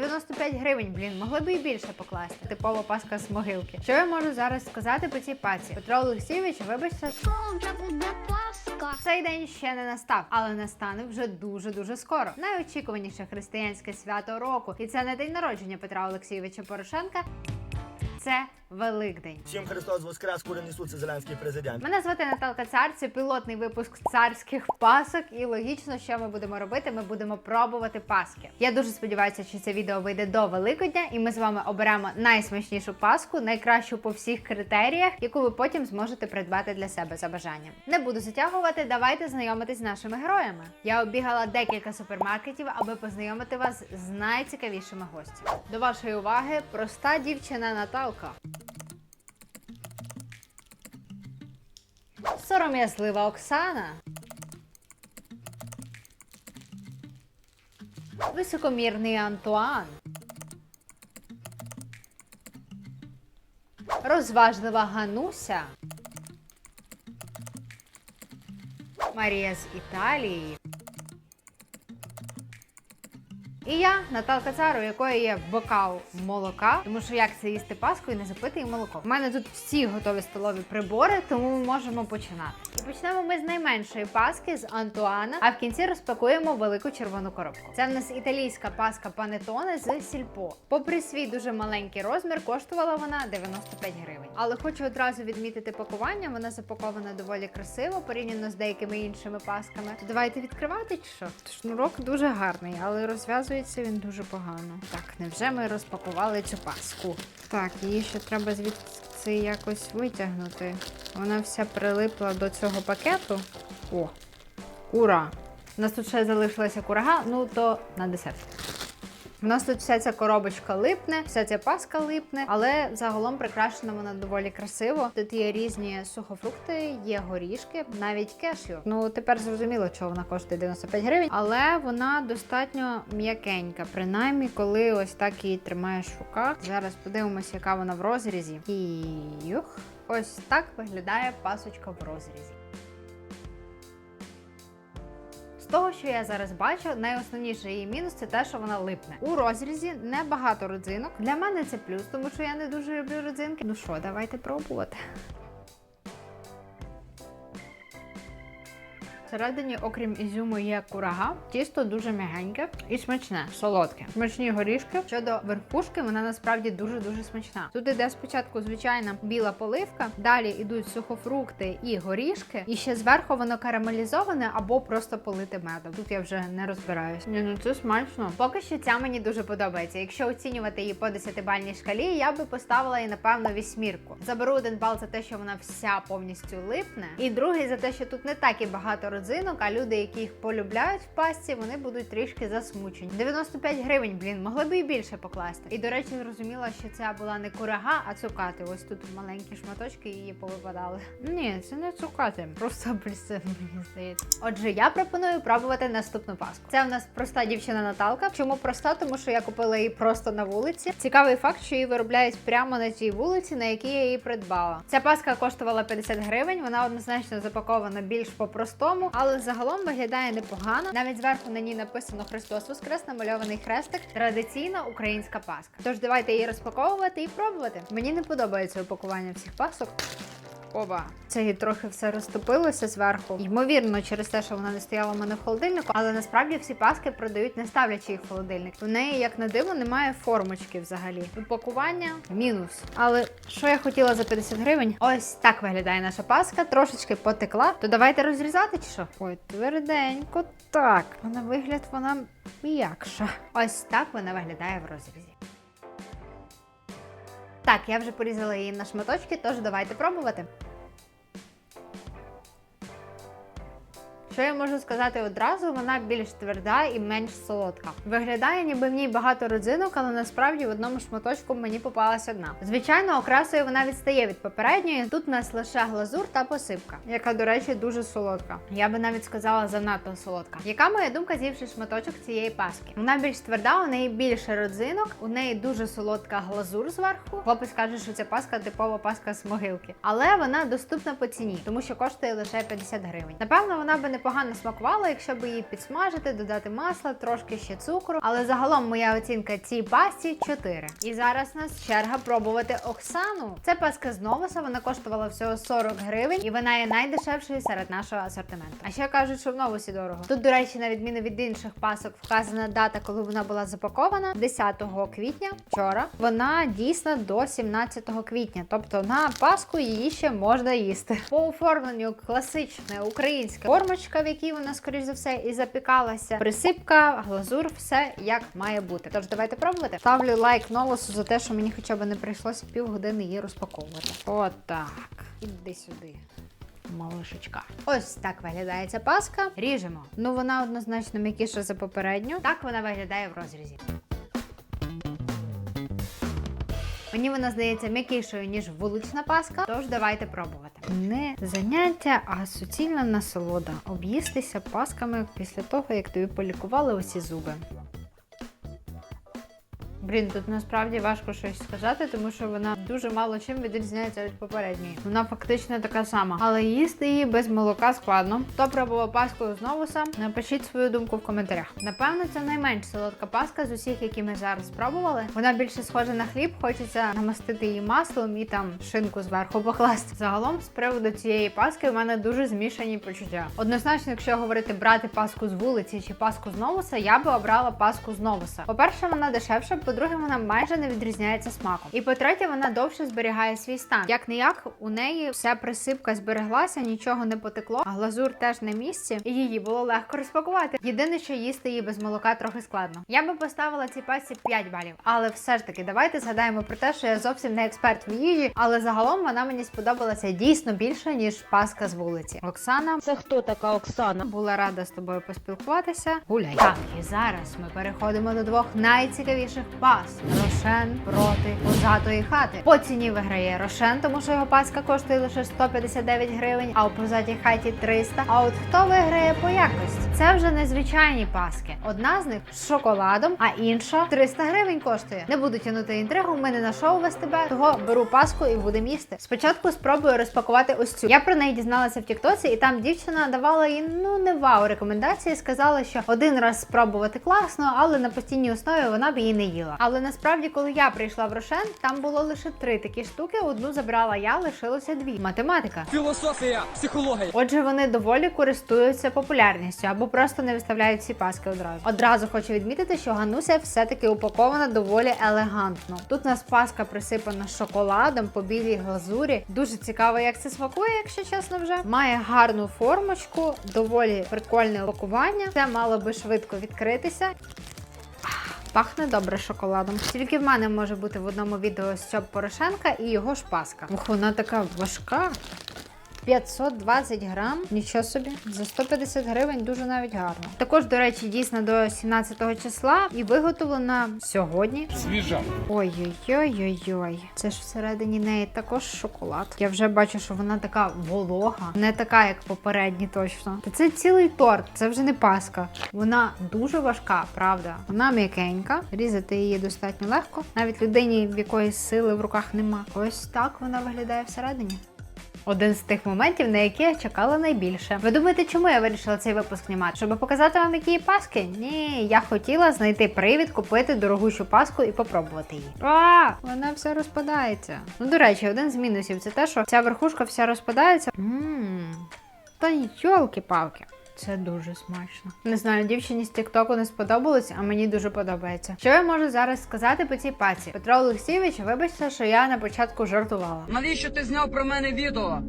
95 гривень, блін, могли б і більше покласти. Типова паска з могилки. Що я можу зараз сказати по цій паці? Петро Олексійович, вибачте, Що вже буде паска. цей день ще не настав, але настане вже дуже дуже скоро. Найочікуваніше християнське свято року, і це не день народження Петра Олексійовича Порошенка. Це Великдень. Всім Христос Воскрес, куди несуться зеленський президент. Мене звати Наталка Цар. Це пілотний випуск царських пасок. І логічно, що ми будемо робити. Ми будемо пробувати паски. Я дуже сподіваюся, що це відео вийде до Великодня, і ми з вами оберемо найсмачнішу паску, найкращу по всіх критеріях, яку ви потім зможете придбати для себе за бажанням. Не буду затягувати. Давайте знайомитись з нашими героями. Я обігала декілька супермаркетів, аби познайомити вас з найцікавішими гостями. До вашої уваги проста дівчина Наталка. Сором'язлива Оксана. Високомірний Антуан. Розважлива Гануся. Марія з Італії. І я, Наталка Цар, у якої є бокал молока, тому що як це їсти паску і не запити її молоко. У мене тут всі готові столові прибори, тому ми можемо починати. І почнемо ми з найменшої паски з Антуана, а в кінці розпакуємо велику червону коробку. Це в нас італійська паска панетоне з сільпо. Попри свій дуже маленький розмір, коштувала вона 95 гривень. Але хочу одразу відмітити пакування. Вона запакована доволі красиво порівняно з деякими іншими пасками. Давайте відкривати чи що? Шнурок дуже гарний, але розв'язується він дуже погано. Так, невже ми розпакували цю паску? Так, її ще треба звідси якось витягнути. Вона вся прилипла до цього пакету. О, ура! У нас тут ще залишилася курага, ну то на десерт. У нас тут вся ця коробочка липне, вся ця паска липне, але загалом прикрашена вона доволі красиво. Тут є різні сухофрукти, є горішки, навіть кешю. Ну тепер зрозуміло, чого вона коштує 95 гривень, але вона достатньо м'якенька, принаймні, коли ось так її тримаєш в руках. Зараз подивимося, яка вона в розрізі. І юх. Ось так виглядає пасочка в розрізі. Того, що я зараз бачу, найосновніший її мінус це те, що вона липне. У розрізі небагато родзинок. Для мене це плюс, тому що я не дуже люблю родзинки. Ну що, давайте пробувати. Всередині, окрім ізюму, є курага. Тісто дуже м'ягеньке і смачне, солодке. Смачні горішки. Щодо верхушки, вона насправді дуже дуже смачна. Тут іде спочатку звичайна біла поливка, далі йдуть сухофрукти і горішки, і ще зверху воно карамелізоване або просто полите медом. Тут я вже не розбираюсь. Ні, ну це смачно. Поки що ця мені дуже подобається. Якщо оцінювати її по 10-бальній шкалі, я би поставила їй напевно вісьмірку. Заберу один бал за те, що вона вся повністю липне, і другий за те, що тут не так і багато родзинок, а люди, які їх полюбляють в пасті, вони будуть трішки засмучені. 95 гривень, блін, могли б і більше покласти. І до речі, зрозуміла, що ця була не курага, а цукати. Ось тут маленькі шматочки її повипадали. Ні, це не цукати, просто апельсин, мені здається. Отже, я пропоную пробувати наступну паску. Це в нас проста дівчина Наталка. Чому проста? Тому що я купила її просто на вулиці. Цікавий факт, що її виробляють прямо на тій вулиці, на якій я її придбала. Ця паска коштувала 50 гривень. Вона однозначно запакована більш по-простому, але загалом виглядає непогано. Навіть зверху на ній написано Христос Воскрес, намальований хрестик. Традиційна українська паска. Тож давайте її розпаковувати і пробувати. Мені не подобається упакування всіх пасок. Оба. Це їй трохи все розтопилося зверху. Ймовірно, через те, що вона не стояла в мене в холодильнику, але насправді всі паски продають, не ставлячи їх в холодильник. У неї, як на диво, немає формочки взагалі. Упакування мінус. Але що я хотіла за 50 гривень? Ось так виглядає наша паска, трошечки потекла. То давайте розрізати чи що? Ой, тверденько так. А на вигляд вона м'якша. Ось так вона виглядає в розрізі. Так, я вже порізала її на шматочки, тож давайте пробувати. Що я можу сказати одразу, вона більш тверда і менш солодка. Виглядає, ніби в ній багато родзинок, але насправді в одному шматочку мені попалась одна. Звичайно, окрасою вона відстає від попередньої. Тут у нас лише глазур та посипка, яка, до речі, дуже солодка. Я би навіть сказала занадто солодка. Яка моя думка, з'ївши шматочок цієї паски? Вона більш тверда, у неї більше родзинок, у неї дуже солодка глазур зверху. Хлопець каже, що ця паска типова паска з могилки, але вона доступна по ціні, тому що коштує лише 50 гривень. Напевно, вона би не непогано смакувала, якщо б її підсмажити, додати масла, трошки ще цукру. Але загалом моя оцінка цій пасті 4. І зараз нас черга пробувати Оксану. Це паска з новоса, вона коштувала всього 40 гривень, і вона є найдешевшою серед нашого асортименту. А ще кажуть, що в новосі дорого. Тут, до речі, на відміну від інших пасок, вказана дата, коли вона була запакована 10 квітня. Вчора вона дійсна до 17 квітня, тобто на Пасху її ще можна їсти. По оформленню класична українська формочка, в якій вона, скоріш за все, і запікалася. Присипка, глазур, все як має бути. Тож давайте пробувати. Ставлю лайк новосу за те, що мені хоча б не прийшлося півгодини її розпаковувати. Отак. Іди сюди. Малишечка. Ось так виглядає ця паска. Ріжемо. Ну вона однозначно м'якіша за попередню. Так вона виглядає в розрізі. Мені вона здається м'якішою, ніж вулична паска, тож давайте пробувати. Не заняття, а суцільна насолода. Об'їстися пасками після того, як тобі полікували усі зуби. Блін, тут насправді важко щось сказати, тому що вона дуже мало чим відрізняється від попередньої. Вона фактично така сама, але їсти її без молока складно. Хто пробував паску з новуса? Напишіть свою думку в коментарях. Напевно, це найменш солодка паска з усіх, які ми зараз спробували. Вона більше схожа на хліб, хочеться намастити її маслом і там шинку зверху покласти. Загалом, з приводу цієї паски, в мене дуже змішані почуття. Однозначно, якщо говорити брати паску з вулиці чи паску з новуса, я би обрала паску з новуса. По-перше, вона дешевша, по-друге, вона майже не відрізняється смаком. І по-третє, вона довше зберігає свій стан. Як не як, у неї вся присипка збереглася, нічого не потекло, а глазур теж на місці, і її було легко розпакувати. Єдине, що їсти її без молока трохи складно. Я би поставила цій пасці 5 балів, але все ж таки, давайте згадаємо про те, що я зовсім не експерт в їжі, але загалом вона мені сподобалася дійсно більше ніж паска з вулиці. Оксана Це хто така Оксана? була рада з тобою поспілкуватися. Гуляй. Так, і зараз ми переходимо до двох найцікавіших пас: Рошен проти позатої хати. По ціні виграє Рошен, тому що його паска коштує лише 159 гривень, а у позатій хаті 300. А от хто виграє по якості? Це вже незвичайні паски. Одна з них з шоколадом, а інша 300 гривень коштує. Не буду тягнути інтригу. Ми не на шоу вас тебе, того беру паску і будемо їсти. Спочатку спробую розпакувати ось цю. Я про неї дізналася в Тіктоці, і там дівчина давала їй ну не вау рекомендації. Сказала, що один раз спробувати класно, але на постійній основі вона б її не їла. Але насправді, коли я прийшла в Рошен, там було лише три такі штуки. Одну забрала я, лишилося дві. Математика. Філософія, психологія. Отже, вони доволі користуються популярністю або просто не виставляють всі паски одразу. Одразу хочу відмітити, що Гануся все-таки упакована доволі елегантно. Тут у нас паска присипана шоколадом по білій глазурі. Дуже цікаво, як це смакує, якщо чесно, вже має гарну формочку, доволі прикольне упакування. Це мало би швидко відкритися. Пахне добре шоколадом. Тільки в мене може бути в одному відео Стьоп Порошенка і його ж паска. Ух, вона така важка. 520 грам, нічого собі, за 150 гривень дуже навіть гарно. Також, до речі, дійсно до 17 числа і виготовлена сьогодні. Свіжа. Ой-ой-ой-ой-ой. Це ж всередині неї також шоколад. Я вже бачу, що вона така волога, не така, як попередні, точно. Та це цілий торт, це вже не паска. Вона дуже важка, правда. Вона м'якенька, різати її достатньо легко. Навіть людині, в якої сили в руках нема. Ось так вона виглядає всередині. Один з тих моментів, на які я чекала найбільше. Ви думаєте, чому я вирішила цей випуск знімати? Щоб показати вам, які є паски? Ні, я хотіла знайти привід купити дорогущу паску і попробувати її. А, вона вся розпадається. Ну, до речі, один з мінусів це те, що ця верхушка вся розпадається. Ммм, та йолки-палки. Це дуже смачно. Не знаю, дівчині з Тіктоку не сподобалось, а мені дуже подобається. Що я можу зараз сказати по цій паці? Петро Олексійович, вибачте, що я на початку жартувала. Навіщо ти зняв про мене відео?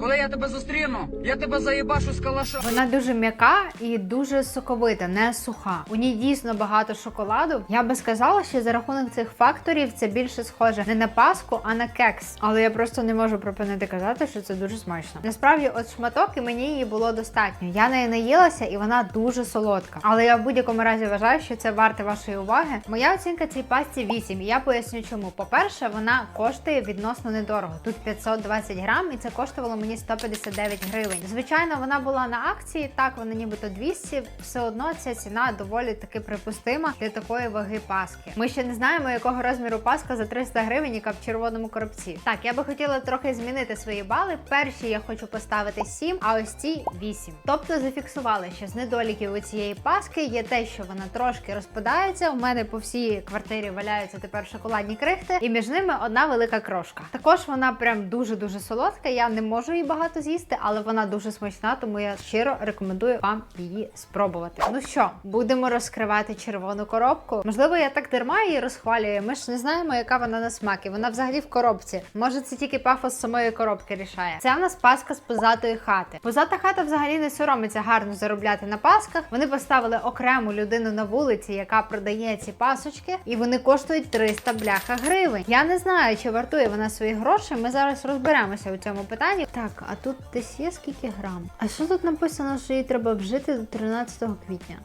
Коли я тебе зустріну, я тебе заїбашу з калаша. Вона дуже м'яка і дуже соковита, не суха. У ній дійсно багато шоколаду. Я би сказала, що за рахунок цих факторів це більше схоже не на паску, а на кекс. Але я просто не можу припинити казати, що це дуже смачно. Насправді, от шматок і мені її було достатньо. Я нею наїлася, і вона дуже солодка. Але я в будь-якому разі вважаю, що це варте вашої уваги. Моя оцінка цій пасті 8, і я поясню чому. По-перше, вона коштує відносно недорого. Тут 520 грам, і це коштувало мені мені 159 гривень. Звичайно, вона була на акції, так вона нібито 200, все одно ця ціна доволі таки припустима для такої ваги паски. Ми ще не знаємо, якого розміру паска за 300 гривень, яка в червоному коробці. Так, я би хотіла трохи змінити свої бали. Перші я хочу поставити 7, а ось ці 8. Тобто зафіксували, що з недоліків у цієї паски є те, що вона трошки розпадається. У мене по всій квартирі валяються тепер шоколадні крихти, і між ними одна велика крошка. Також вона прям дуже дуже солодка. Я не можу її багато з'їсти, але вона дуже смачна, тому я щиро рекомендую вам її спробувати. Ну що, будемо розкривати червону коробку. Можливо, я так дарма її розхвалюю. Ми ж не знаємо, яка вона на смак, і вона взагалі в коробці. Може, це тільки пафос самої коробки рішає. Це в нас паска з позатої хати. Позата хата взагалі не соромиться гарно заробляти на пасках. Вони поставили окрему людину на вулиці, яка продає ці пасочки, і вони коштують 300 бляха гривень. Я не знаю, чи вартує вона свої гроші. Ми зараз розберемося у цьому питанні. Так, а тут десь є скільки грам? А що тут написано, що її треба вжити до 13 квітня?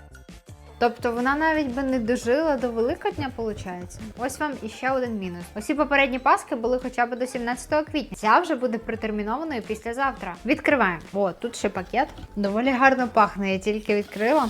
Тобто вона навіть би не дожила до Великодня, виходить. Ось вам іще один мінус. Усі попередні паски були хоча б до 17 квітня. Ця вже буде протермінованою післязавтра. Відкриваємо. О, тут ще пакет. Доволі гарно пахне, я тільки відкрила.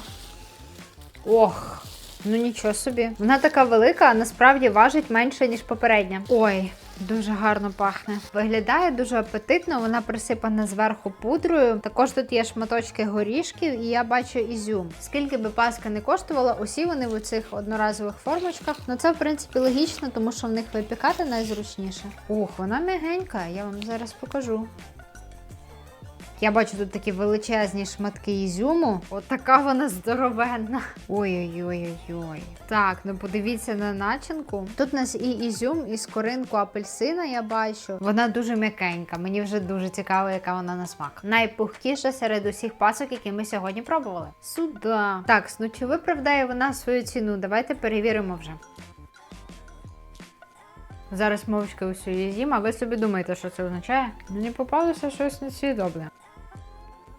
Ох, ну нічого собі. Вона така велика, а насправді важить менше, ніж попередня. Ой. Дуже гарно пахне. Виглядає дуже апетитно, вона присипана зверху пудрою. Також тут є шматочки горішків, і я бачу ізюм. Скільки би паска не коштувала, усі вони в цих одноразових формочках. Ну це в принципі логічно, тому що в них випікати найзручніше. Ух, вона м'ягенька, я вам зараз покажу. Я бачу тут такі величезні шматки ізюму. От вона здоровенна. Ой-ой-ой-ой-ой. Так, ну подивіться на начинку. Тут у нас і ізюм, і скоринку апельсина я бачу. Вона дуже м'якенька. Мені вже дуже цікаво, яка вона на смак. Найпухкіша серед усіх пасок, які ми сьогодні пробували. Сюда. Так, ну чи виправдає вона свою ціну? Давайте перевіримо вже. Зараз мовчки усю її з'їм, а ви собі думаєте, що це означає? Мені попалося щось несвідомне.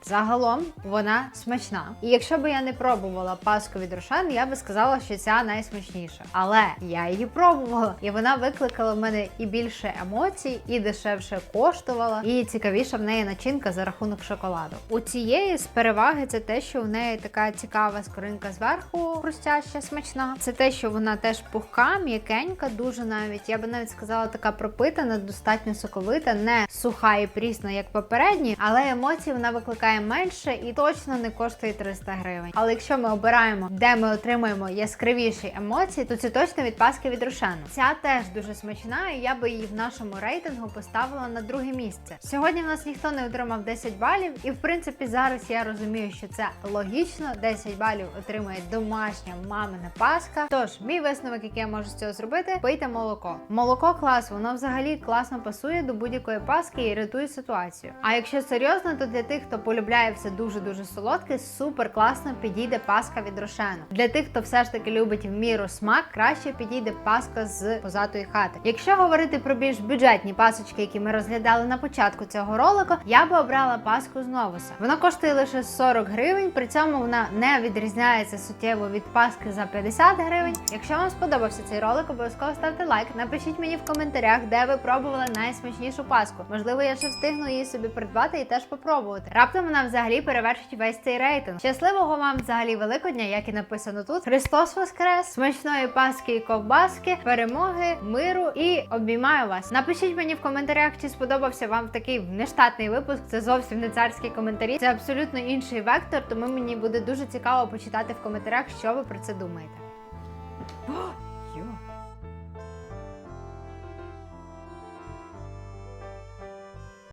Загалом вона смачна. І якщо б я не пробувала паску від Рошен, я би сказала, що ця найсмачніша. Але я її пробувала, і вона викликала в мене і більше емоцій, і дешевше коштувала, і цікавіша в неї начинка за рахунок шоколаду. У цієї з переваги це те, що в неї така цікава скоринка зверху, хрустяща, смачна. Це те, що вона теж пухка, м'якенька, дуже навіть. Я би навіть сказала, така пропитана, достатньо соковита, не суха і прісна, як попередні, але емоцій вона викликає менше і точно не коштує 300 гривень. Але якщо ми обираємо, де ми отримуємо яскравіші емоції, то це точно від паски від Рошену. Ця теж дуже смачна, і я би її в нашому рейтингу поставила на друге місце. Сьогодні в нас ніхто не отримав 10 балів, і в принципі зараз я розумію, що це логічно. 10 балів отримує домашня мамина паска. Тож, мій висновок, який я можу з цього зробити, пийте молоко. Молоко клас, воно взагалі класно пасує до будь-якої паски і рятує ситуацію. А якщо серйозно, то для тих, хто полюбляє все дуже дуже солодке, супер класно підійде паска від Рошену. Для тих, хто все ж таки любить в міру смак, краще підійде паска з позатої хати. Якщо говорити про більш бюджетні пасочки, які ми розглядали на початку цього ролику, я би обрала паску з новуса. Вона коштує лише 40 гривень, при цьому вона не відрізняється суттєво від паски за 50 гривень. Якщо вам сподобався цей ролик, обов'язково ставте лайк. Напишіть мені в коментарях, де ви пробували найсмачнішу паску. Можливо, я ще встигну її собі придбати і теж попробувати. Раптом вона взагалі перевершить весь цей рейтинг. Щасливого вам взагалі великодня, як і написано тут. Христос Воскрес, смачної паски і ковбаски, перемоги, миру і обіймаю вас. Напишіть мені в коментарях, чи сподобався вам такий нештатний випуск. Це зовсім не царські коментарі. Це абсолютно інший вектор, тому мені буде дуже цікаво почитати в коментарях, що ви про це думаєте.